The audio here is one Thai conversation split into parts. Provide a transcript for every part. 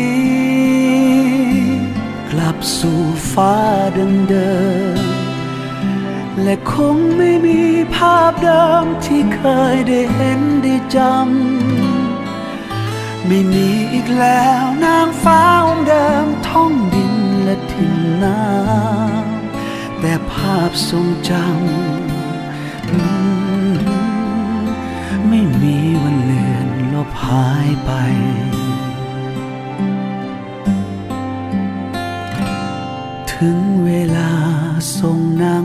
้ สู่ฟ้าดังเดิม และคงไม่มีภาพเดิมที่เคยได้เห็นได้จำ ไม่มีอีกแล้วนางฟ้าองค์เดิมท่องดินและทิ้งน้ำแต่ภาพทรงจำไม่มีวันเลือนลบหายไป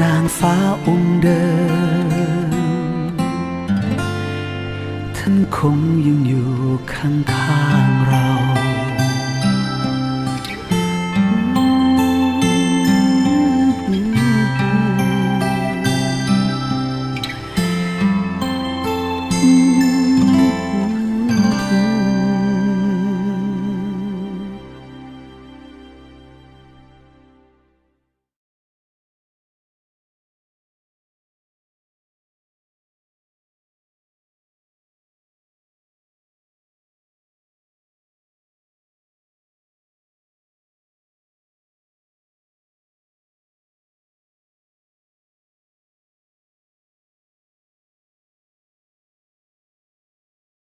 นางฟ้าองค์เดิม ท่านคงยังอยู่ข้างๆเรา